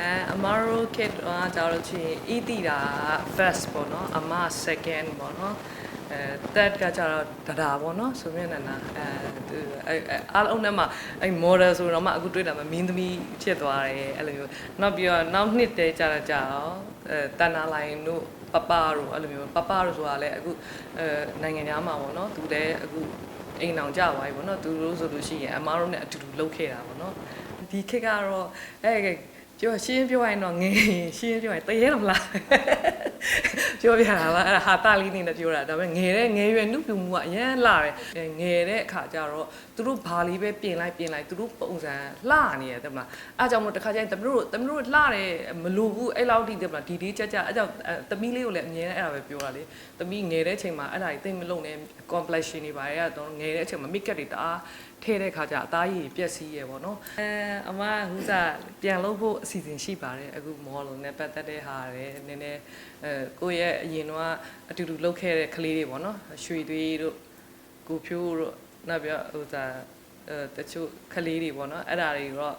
အဲအမတို့ kit ကကြတော့ချင်းအီတီတာ first ပေါ့နော်အမ second ပေါ့နော်အဲ third ကကြတော့ဒဒါပေါ့နော်ဆိုမြင်နေတာအဲသူအဲအဲအားလုံးနဲ့မှအဲ model ဆိုတော့မှအခုတွေ့တာမှမင်းသမီးဖြစ်သွားတယ်အဲ့လိုမျိုးနောက်ပြီးတော့နောက်နှစ်တည်းကြတော့ကြတော့အဲတန်နာလိုင်းတို့ပပတို့အဲ့လိုမျိုးပပတို့ဆိုတာလည်းအခုအဲနိုင်ငံသားမှာပေါ့နော်သူလည်းအခုအိမ်အောင်ကြသွားပြီပေါ့နော်သူတို့ဆိုလို့ရှိရင်အမားတို့နဲ့အတူတူလှုပ်ခဲ့တာပေါ့နော်ဒီခေတ်ကတော့အဲ ပြောရှင်းပြောရရင်တော့ငယ်ရှင်းပြောရင်တရေတော့မလားပြောပြတာပါအဲ့ဒါဟာတာလေးနေနဲ့ပြောတာဒါပေမဲ့ငယ်တဲ့ငယ်ရွယ်နှုတ်ပြမှုကအရန်လှတယ်ငယ်တဲ့အခါကျတော့သူတို့ဘာလေးပဲပြင်လိုက်ပြင်လိုက်သူတို့ပုံစံလှနေရတယ်တဲ့မလားအားကြောင့်မို့တခါကျရင်တမတို့တမတို့လှတယ်မလို့ဘူးအဲ့လောက်ထိတဲ့မလားဒီဒီကြကြအဲ့ကြောင့်သမီးလေးကိုလည်းအမြဲအဲ့ဒါပဲပြောတာလေသမီးငယ်တဲ့အချိန်မှာအဲ့ဒါကြီးသိမလုံးနဲ့ complexion တွေပါရတော့ငယ်တဲ့အချိန်မှာ make up တွေတအားထဲတဲ့ခါကျအသားရည်ပြက်စီးရပေါ့နော်အဲအမဟူစားပြန်လုပ်ဖို့အစီအစဉ်ရှိပါတယ်အခု model နဲ့ပတ်သက်တဲ့ဟာတွေနည်းနည်းအဲကိုယ့်ရဲ့အရင်တော့အတူတူလုပ်ခဲ့တဲ့ကလေးတွေပေါ့နော်ရွှေသွေးတို့ကိုဖြိုးတို့နောက်ပြီးဟိုစားအဲတချို့ကလေးတွေပေါ့နော်အဲ့ဒါတွေတော့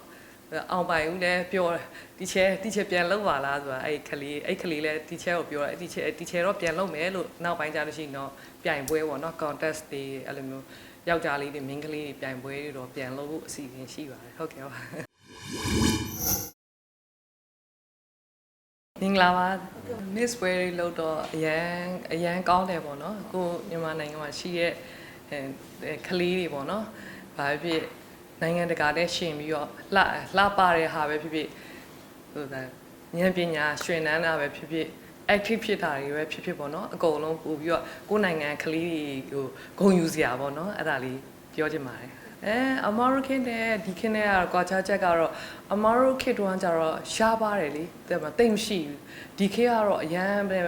အောင်ပိုင်ဦးလည်းပြောတယ်တီချဲတီချဲပြန်လုပ်ပါလားဆိုတာအဲ့ကလေးအဲ့ကလေးလည်းတီချဲကိုပြောတယ်တီချဲတီချဲတော့ပြန်လုပ်မယ်လို့နောက်ပိုင်းကြလို့ရှိရင်တော့ပြိုင်ပွဲပေါ့နော် contest တွေအဲ့လိုမျိုး ယောက်ျားလေးတွေမိန်းကလေးတွေပြိုင်ပွဲတွေတော့ပြန်လုပ်ဖို့အစီအစဉ်ရှိပါတယ်ဟုတ်ကဲ့ပါမင်္ဂလာပါ Miss ပွဲတွေလို့တော့အရန်အရန်ကောင်းတယ်ပေါ့နော်ကိုမြန်မာနိုင်ငံမှာရှိရဲ့အဲကလေးတွေပေါ့နော်ဘာဖြစ်နိုင်ငံတကာနဲ့ရှင်ပြီးတော့လှလှပတဲ့ဟာပဲဖြစ်ဖြစ်ဟိုဒါဉာဏ်ပညာရှင်နန်းတာပဲဖြစ်ဖြစ် active ဖြစ်တာတွေပဲဖြစ်ဖြစ်ပေါ့နော်အကုန်လုံးပို့ပြီးတော့ကိုယ်နိုင်ငံကလေးတွေကိုဂုဏ်ယူစရာပေါ့နော်အဲ့ဒါလေးပြောချင်ပါတယ်အဲအမာရိုခင်နဲ့ဒီခင်နဲ့ကတော့ကွာခြားချက်ကတော့အမာရိုခင်တုန်းကကျတော့ရှားပါတယ်လေတဲ့မှာတိတ်မရှိဘူးဒီခေတ်ကတော့အရန်ပဲ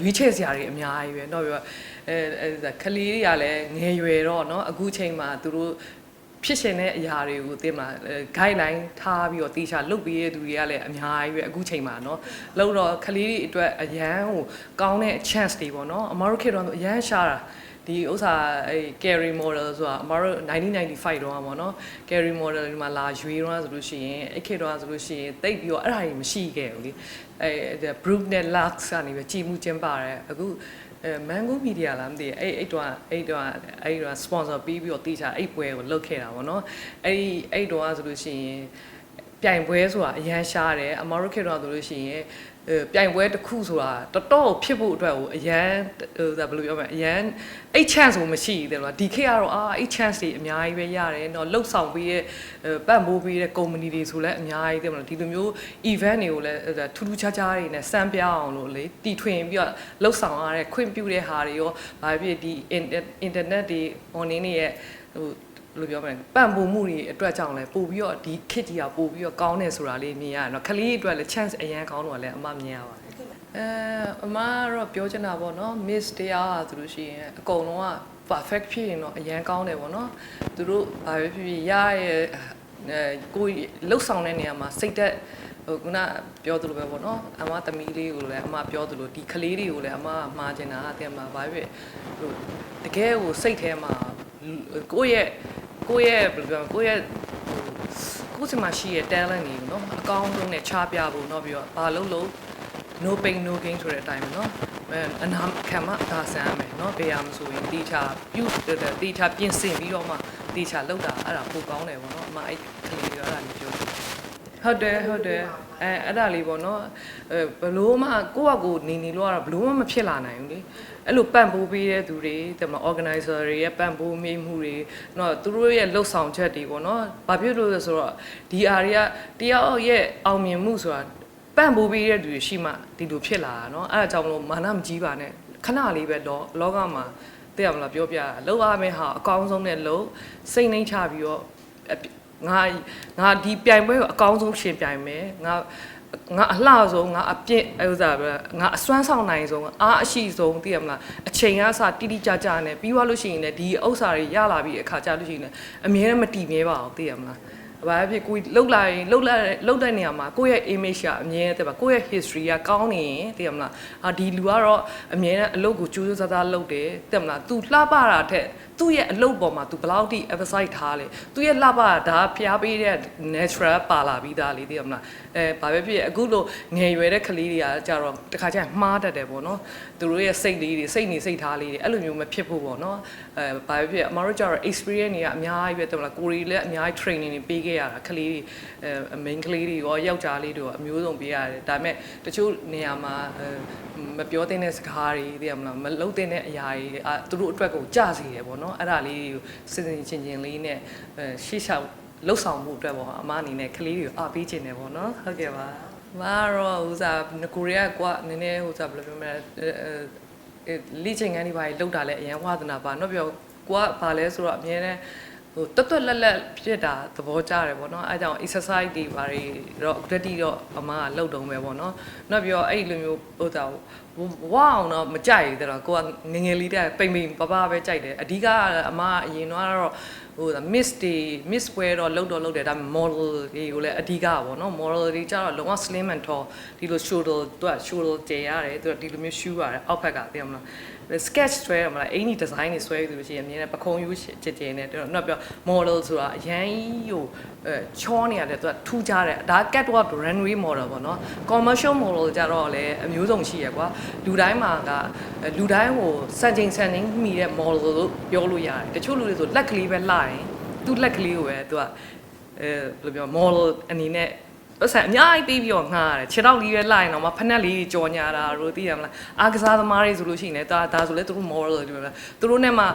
ရွေးချယ်စရာတွေအများကြီးပဲတော့ပြောအဲအဲကလေးတွေကလည်းငယ်ရွယ်တော့เนาะအခုချိန်မှာသူတို့ ဖြစ်ရှင်တဲ့အရာတွေကိုသိမှာ guideline ထားပြီးတော့တေချာလုပ်ပေးရတဲ့သူတွေကလည်းအများကြီးပဲအခုချိန်မှာเนาะလို့တော့ကလေးတွေအတွက်အရန်ဟိုကောင်းတဲ့ chance တွေပေါ့เนาะအမာရိုခေတ်တော့အရန်ရှားတာဒီဥစ္စာအဲ carry model ဆိုတာအမတို့1995တော့ပါเนาะ carry model ဒီမှာလာရွေးတော့ဆိုလို့ရှိရင်အဲ့ခေတ်တော့ဆိုလို့ရှိရင်တိတ်ပြီးတော့အဲ့ဒါကြီးမရှိခဲ့ဘူးလေအဲ Brook နဲ့ Lux ကနေပဲကြည်မှုကျင်းပါတယ်အခု အဲ Mango Media လားမသိအဲ့အဲ့တော့အဲ့တော့အဲ့တော့ sponsor ပြီးပြီးတော့တေချာအဲ့ပွဲကိုလုပ်ခဲ့တာဗောနော်အဲ့အဲ့တော့ဆိုလို့ရှိရင်ပြိုင်ပွဲဆိုတာအရန်ရှားတယ်အမတို့ခေတ်တော့ဆိုလို့ရှိရင်အဲ ပြိုင်ပွဲတစ်ခုဆိုတာတော်တော်ဖြစ်ဖို့အတွက်ကိုအရန်ဟိုဒါဘယ်လိုပြောမလဲအရန်အဲ့ chance ကိုမရှိသေးဘူးလားဒီခေတ်ကတော့အာအဲ့ chance တွေအများကြီးပဲရတယ်တော့လှုပ်ဆောင်ပေးရဲ့ပတ်မိုးပေးတဲ့ company တွေဆိုလည်းအများကြီးသိမလားဒီလိုမျိုး event တွေကိုလည်းထူးထူးခြားခြားတွေနဲ့စမ်းပြအောင်လို့လေတီထွင်ပြီးတော့လှုပ်ဆောင်ရတဲ့ခွင့်ပြုတဲ့ဟာတွေရောဘာဖြစ်ဒီ internet တွေ online တွေရဲ့ဟို လို့ပြောမလဲပံ့ပိုးမှုတွေအတွက်ကြောင့်လဲပို့ပြီးတော့ဒီ kit ကြီးကပို့ပြီးတော့ကောင်းတယ်ဆိုတာလေးမြင်ရတော့ခလေးအတွက်လည်း chance အရန်ကောင်းတော့လည်းအမမြင်ရပါတယ်အဲအမကတော့ပြောချင်တာပေါ့နော် miss တရားဆိုလို့ရှိရင်အကုန်လုံးက perfect ဖြစ်ရင်တော့အရန်ကောင်းတယ်ပေါ့နော်သူတို့ဘာပဲဖြစ်ဖြစ်ရရဲ့အဲကိုလှုပ်ဆောင်တဲ့နေရာမှာစိတ်သက်ဟိုခုနပြောသလိုပဲပေါ့နော်အမသမီးလေးကိုလည်းအမပြောသလိုဒီကလေးတွေကိုလည်းအမမှားချင်တာအတင်မှာဘာပဲဟိုတကယ်ကိုစိတ်ထဲမှာကိုယ့်ရဲ့ ကိုယ့်ရဲ့ဘယ်လိုပြောကိုယ့်ရဲ့ကိုယ့်စမှာရှိရဲ့ talent တွေเนาะအကောင်းဆုံးနဲ့ချပြဖို့เนาะပြီးတော့ဘာလို့လို့ no pain no gain ဆိုတဲ့အတိုင်းပဲเนาะအဲအနာခံမှဒါဆန်းရမယ်เนาะဘယ်ရမဆိုရင်တေချာပြုတေချာပြင်ဆင်ပြီးတော့မှတေချာလောက်တာအဲ့ဒါပိုကောင်းတယ်ပေါ့เนาะအမအဲ့ကလေးတွေအဲ့ဒါလေးပြော ဟုတ်တယ်ဟုတ်တယ်အဲအဲ့ဒါလေးပေါ့နော်အဲဘလို့မှကိုယ့်အကိုနေနေလို့ကတော့ဘလို့မှမဖြစ်လာနိုင်ဘူးလေအဲ့လိုပံ့ပိုးပေးတဲ့သူတွေဒီမှာ organizer တွေရဲ့ပံ့ပိုးမိမှုတွေတော့သူတို့ရဲ့လှုပ်ဆောင်ချက်တွေပေါ့နော်ဘာဖြစ်လို့လဲဆိုတော့ဒီအားတွေကတယောက်ရဲ့အောင်မြင်မှုဆိုတာပံ့ပိုးပေးတဲ့သူတွေရှိမှဒီလိုဖြစ်လာတာနော်အဲ့ဒါကြောင့်မလို့မာနမကြီးပါနဲ့ခဏလေးပဲတော့လောကမှာသိရမလားပြောပြတာလှုပ်ရမယ့်ဟာအကောင်းဆုံးနဲ့လှုပ်စိတ်နှိမ်ချပြီးတော့ ငါငါဒီပြိုင်ပွဲကိုအကောင်းဆုံးရှင်ပြိုင်မယ်ငါငါအလှဆုံးငါအပြည့်ဥစ္စာပဲငါအစွမ်းဆောင်နိုင်ဆုံးအားအရှိဆုံးသိရမလားအချိန်ကစတိတိကျကျနဲ့ပြီးသွားလို့ရှိရင်လည်းဒီဥစ္စာတွေရလာပြီးအခါကျလို့ရှိရင်လည်းအမြဲတမ်းမတည်မြဲပါအောင်သိရမလား ဘဘာဖြစ်ကိုလှုပ်လာရင်လှုပ်လာလှုပ်တဲ့နေရာမှာကိုယ့်ရဲ့ image ကအမြဲတည်းပါကိုယ့်ရဲ့ history ကကောင်းနေရင်သိရမလားအာဒီလူကတော့အမြဲတမ်းအလုပ်ကိုကြိုးစားစားလုပ်တယ်သိရမလား तू လှပတာထက်သူ့ရဲ့အလုပ်ပေါ်မှာ तू ဘယ်လောက်ထိ emphasize ထားလဲသူ့ရဲ့လှပတာဒါဖျားပေးတဲ့ natural ပါလာပြီးသားလေသိရမလားအဲဘာပဲဖြစ်အခုလိုငယ်ရွယ်တဲ့ကလေးတွေကကြတော့တခါကျရင်မှားတတ်တယ်ပေါ့နော်သူတို့ရဲ့စိတ်လေးတွေစိတ်နေစိတ်ထားလေးတွေအဲ့လိုမျိုးမဖြစ်ဖို့ပေါ့နော်အဲဘာပဲဖြစ်အမတို့ကျတော့ experience တွေကအများကြီးပဲသိရမလားကိုရီလည်းအများကြီး training တွေပေးခဲ့ရတာကလေးတွေအဲ main ကလေးတွေရောယောက်ျားလေးတွေရောအမျိုးစုံပေးရတယ်ဒါပေမဲ့တချို့နေရာမှာမပြောသင့်တဲ့စကားတွေသိရမလားမလုပ်သင့်တဲ့အရာတွေအာသူတို့အတွက်ကိုကြစီတယ်ပေါ့နော်အဲ့ဒါလေးကိုစဉ်စဉ်ချင်းချင်းလေးနဲ့ရှေ့လျှောက်လှုပ်ဆောင်မှုအတွက်ပေါ့အမအနေနဲ့ကလေးတွေကိုအားပေးခြင်းတယ်ပေါ့နော်ဟုတ်ကဲ့ပါမာရောဟိုစားကိုရီးယားကနည်းနည်းဟိုစားဘယ်လိုပြောမလဲအဲလိချင်းငန်းဒီပါလောက်တာလဲအရင်ဝါသနာပါတော့ပြောကိုကဘာလဲဆိုတော့အမြဲတမ်း ဟိုတွတ်တွတ်လက်လက်ဖြစ်တာသဘောကျတယ်ပေါ့နော်အဲကြောင့် exercise တွေဘာတွေတော့ ready တော့အမကလောက်တုံးပဲပေါ့နော်နောက်ပြီးတော့အဲ့လိုမျိုးဟိုစားဝါအောင်တော့မကြိုက်ဘူးတော့ကိုကငငယ်လေးတဲ့ပိမ့်ပိမ့်ပပပဲကြိုက်တယ်အဓိကအမကအရင်တော့ဟို miss တွေ miss ပွဲတော့လောက်တော့လောက်တယ်ဒါပေမဲ့ model တွေကိုလည်းအဓိကပေါ့နော် model တွေကျတော့လုံးဝ slim and tall ဒီလို shoulder သူက shoulder ကျရတယ်သူကဒီလိုမျိုး shoe ရတယ်အောက်ဘက်ကသိရမလား sketch ဆွဲရမလားအင်ကြီး design တွေဆွဲပြီးလို့ရှိရင်အမြဲတမ်းပခုံးယူကြည်ကြည်နဲ့တော့တော့ပြော model ဆိုတာအရန်ကြီးဟိုအဲချောနေရတယ်သူကထူးခြားတယ်ဒါ catwalk runway model ပေါ့နော် commercial model ကြတော့လည်းအမျိုးစုံရှိရကွာလူတိုင်းမှာကလူတိုင်းဟိုစံချိန်စံနှင်းမိတဲ့ model လို့ပြောလို့ရတယ်တချို့လူတွေဆိုလက်ကလေးပဲလှရင်သူ့လက်ကလေးကိုပဲသူကအဲဘယ်လိုပြော model အနေနဲ့ ပတ်စံအများကြီးပေးပြီးတော့ငှားရတယ်ခြေထောက်လေးပဲလိုက်အောင်မဖက်နဲ့လေးကြော်ညာတာတို့သိရမလားအားကစားသမားတွေဆိုလို့ရှိရင်လည်းဒါဒါဆိုလည်းသူတို့ model တွေပဲသူတို့နဲ့မှ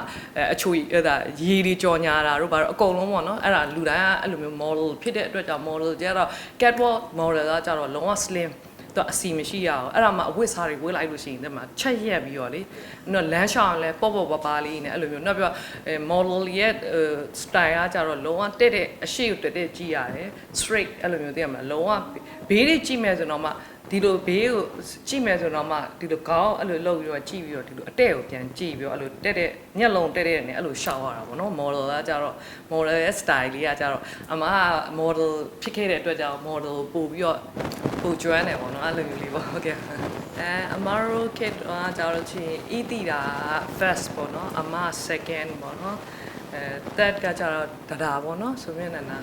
အချိုအဲ့ဒါရေတွေကြော်ညာတာတို့ဘာလို့အကုန်လုံးပေါ့နော်အဲ့ဒါလူတိုင်းကအဲ့လိုမျိုး model ဖြစ်တဲ့အတွက်ကြောင့် model ကျတော့ catwalk model ကကျတော့လုံးဝ slim တော့အစီမရှိရအောင်အဲ့ဒါမှအဝတ်စားတွေဝေးလိုက်လို့ရှိရင်ဒီမှာချက်ရက်ပြီးတော့လေနော်လမ်းရှောင်းလဲပေါ့ပေါ့ပါပါလေးနဲ့အဲ့လိုမျိုးနောက်ပြီးတော့အဲ model ရဲ့ style ကကြတော့လုံးဝတက်တဲ့အရှိကိုတက်တဲ့ကြည့်ရတယ် straight အဲ့လိုမျိုးသိရမလားလုံးဝဘေးတွေကြည့်မယ်ဆိုတော့မှ ဒီလိုဘေးကိုကြည့်မယ်ဆိုတော့မှဒီလိုကောင်းအဲ့လိုလုပ်ပြီးတော့ကြည့်ပြီးတော့ဒီလိုအတဲ့ကိုပြန်ကြည့်ပြီးတော့အဲ့လိုတက်တဲ့ညက်လုံးတက်တဲ့နဲ့အဲ့လိုရှောက်ရတာပေါ့နော် model ကကြတော့ model ရဲ့ style လေးကကြတော့အမက model ဖြစ်ခဲ့တဲ့အတွက်ကြောင့် model ပို့ပြီးတော့ပို့ကျွမ်းတယ်ပေါ့နော်အဲ့လိုမျိုးလေးပေါ့ဟုတ်ကဲ့အဲအမရို kit ကကြတော့ချင်းအီတီတာ first ပေါ့နော်အမ second ပေါ့နော် အဲ third ကကြတော့ဒဒါပေါ့နော်ဆိုမြင်နေတာ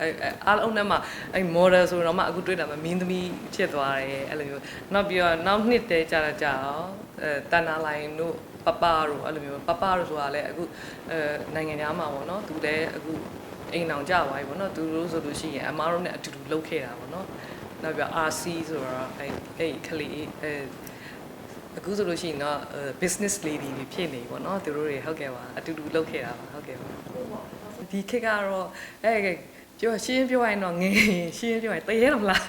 အဲအားလုံးနဲ့မှအဲ model ဆိုတော့မှအခုတွေ့တာမှမင်းသမီးဖြစ်သွားတယ်အဲ့လိုမျိုးနောက်ပြီးတော့နောက်နှစ်တည်းကြတော့ကြတော့အဲတန်နာလိုင်းတို့ပပတို့အဲ့လိုမျိုးပပတို့ဆိုတာလည်းအခုအဲနိုင်ငံသားမှာပေါ့နော်သူလည်းအခုအိမ်အောင်ကြသွားပြီပေါ့နော်သူတို့ဆိုလို့ရှိရင်အမားတို့နဲ့အတူတူလှုပ်ခဲ့တာပေါ့နော်နောက်ပြီး RC ဆိုတော့အဲအဲ့ခလီအဲ အခုဆိုလို့ရှိရင်တော့ business lady တွေဖြစ်နေပေါ့နော်သူတို့တွေဟုတ်ကဲ့ပါအတူတူလုပ်ခဲ့တာပါဟုတ်ကဲ့ပါဒီခေတ်ကတော့အဲပြောရှင်းပြောရရင်တော့ငယ်ရှင်းပြောရင်တရေတော့မလား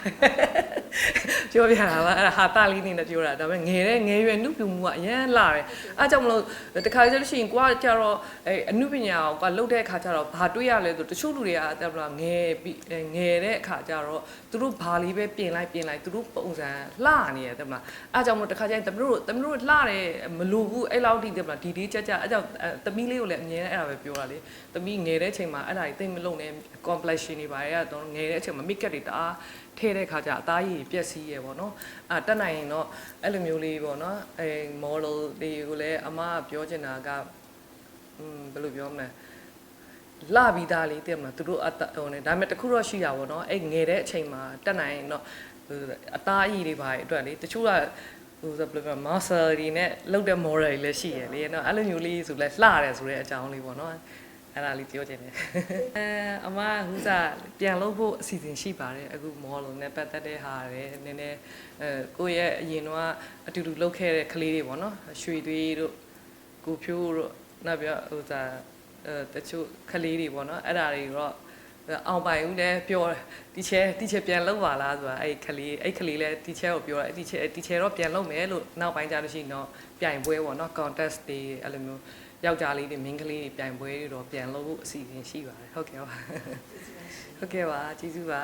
ပြောပြတာပါအဲ့ဒါဟာတာလေးနေနဲ့ပြောတာဒါပေမဲ့ငယ်တဲ့ငယ်ရွယ်နှုတ်ပြမှုကအရန်လာတယ်အားကြောင့်မလို့တခါကျလို့ရှိရင်ကိုကကြတော့အဲအနှုပညာကိုကလှုပ်တဲ့အခါကျတော့ဘာတွေ့ရလဲဆိုတချို့လူတွေကတက်ပလာငယ်ပြီးငယ်တဲ့အခါကျတော့သူတို့ဘာလေးပဲပြင်လိုက်ပြင်လိုက်သူတို့ပုံစံလှနေရတယ်တက်ပလာအားကြောင့်မလို့တခါကျရင်တမတို့တမတို့လှတယ်မလိုဘူးအဲ့လောက်ထိတက်ပလာဒီဒီကြကြအားကြောင့်သမီးလေးကိုလည်းအမြဲတမ်းအဲ့ဒါပဲပြောတာလေသမီးငယ်တဲ့အချိန်မှာအဲ့ဒါကြီးသိမလုံးနဲ့ complexion တွေပါရတော့ငယ်တဲ့အချိန်မှာ make up တွေတအား ထဲတဲ့ခါကျအသားရည်ပြက်စီးရပေါ့နော်အာတက်နိုင်ရင်တော့အဲ့လိုမျိုးလေးပေါ့နော်အဲ model တွေကိုလည်းအမကပြောချင်တာကอืมဘယ်လိုပြောမလဲလာပြီးသားလေးတဲ့မှာသူတို့အတဟိုနေဒါပေမဲ့တခုတော့ရှိတာပေါ့နော်အဲ့ငယ်တဲ့အချိန်မှာတက်နိုင်ရင်တော့အသားရည်တွေပါအတွက်လေတချို့ကဟိုဆိုဘယ်လိုပြော muscle တွေနဲ့လောက်တဲ့ model တွေလည်းရှိရလေနော်အဲ့လိုမျိုးလေးဆိုလဲလှတယ်ဆိုတဲ့အကြောင်းလေးပေါ့နော် အဲ့ဒါလေးပြောချင်တယ်အဲအမဟူစားပြန်လုပ်ဖို့အစီအစဉ်ရှိပါတယ်အခု model နဲ့ပတ်သက်တဲ့ဟာတွေနည်းနည်းအဲကိုယ့်ရဲ့အရင်တော့အတူတူလုပ်ခဲ့တဲ့ကလေးတွေပေါ့နော်ရွှေသွေးတို့ကိုဖြိုးတို့နောက်ပြီးဟိုစားအဲတချို့ကလေးတွေပေါ့နော်အဲ့ဒါတွေတော့အောင်ပိုင်ဦးလည်းပြောတီချဲတီချဲပြန်လုပ်ပါလားဆိုတာအဲ့ခလေးအဲ့ခလေးလည်းတီချဲကိုပြောတယ်တီချဲတီချဲတော့ပြန်လုပ်မယ်လို့နောက်ပိုင်းကြလို့ရှိရင်တော့ပြိုင်ပွဲပေါ့နော် contest တွေအဲ့လိုမျိုး ယောက်ျားလေးတွေမိန်းကလေးတွေပြိုင်ပွဲတွေတော့ပြန်လုပ်ဖို့အစီအစဉ်ရှိပါတယ်ဟုတ်ကဲ့ပါဟုတ်ကဲ့ပါကျေးဇူးပါ